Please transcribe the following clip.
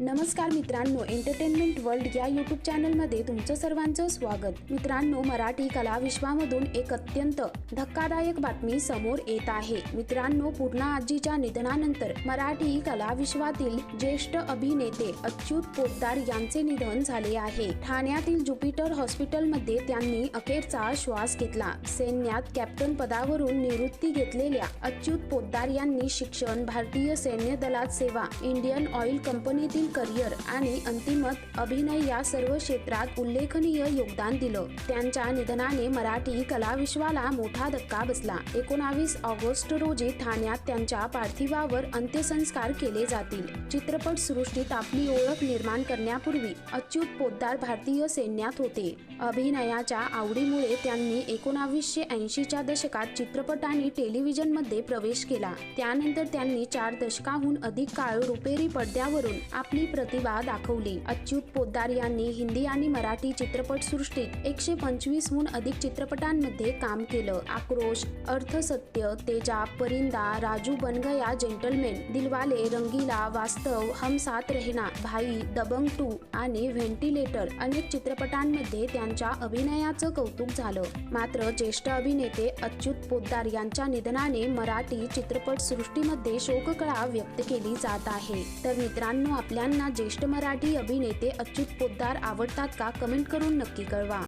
नमस्कार मित्रांनो entertainment world या यूट्यूब चॅनलमध्ये तुमचं सर्वांचं स्वागत. मित्रांनो मराठी कला विश्वामधून एक अत्यंत धक्कादायक बातमी समोर येत आहे. मित्रांनो पूर्णा आजीच्या निधनानंतर मराठी कला विश्वातील ज्येष्ठ अभिनेते अच्युत पोतदार यांचे निधन झाले आहे. ठाण्यातील ज्युपिटर हॉस्पिटलमध्ये त्यांनी अखेरचा श्वास घेतला. सैन्यात कॅप्टन पदावरून निवृत्ती घेतलेल्या अच्युत पोद्दार यांनी शिक्षण भारतीय सैन्य दलात सेवा इंडियन ऑइल कंपनीतील करिअर आणि अंतिमत अभिनय या सर्व क्षेत्रात उल्लेखनीय योगदान दिलं. त्यांच्या निधनाने मराठी कलाविश्वाला मोठा धक्का बसला. एकोणावीस ऑगस्ट रोजी ठाण्यात त्यांच्या पार्थिवावर अंत्यसंस्कार केले जातील. चित्रपट सृष्टीत आपली ओळख निर्माण करण्यापूर्वी अच्युत पोद्दार भारतीय सैन्यात होते. अभिनयाच्या आवडीमुळे त्यांनी एकोणावीसशे ऐंशीच्या दशकात चित्रपट आणि टेलिव्हिजनमध्ये प्रवेश केला. त्यानंतर त्यांनी चार दशकाहून अधिक काळ रुपेरी पडद्यावरून आपली प्रतिभा दाखवली. अच्युत पोद्दार यांनी हिंदी आणि मराठी चित्रपट सृष्टीत एकशे पंचवीसहून अधिक चित्रपटांमध्ये काम केलं. आक्रोश अर्थसत्य तेजा परिंदा राजू बनगया जेंटलमेन दिलवाले रंगीला वास्तव हम साथ रहना भाई दबंग टू आणि व्हेंटिलेटर अनेक चित्रपटांमध्ये त्यांच्या अभिनयाचं कौतुक झालं. मात्र ज्येष्ठ अभिनेते अच्युत पोद्दार यांच्या निधनाने मराठी चित्रपट सृष्टीमध्ये शोककळा व्यक्त केली जात आहे. तर मित्रांनो आपल्या आपल्यांना ज्येष्ठ मराठी अभिनेते अच्युत पोद्दार आवडतात का? कमेंट करून नक्की कळवा.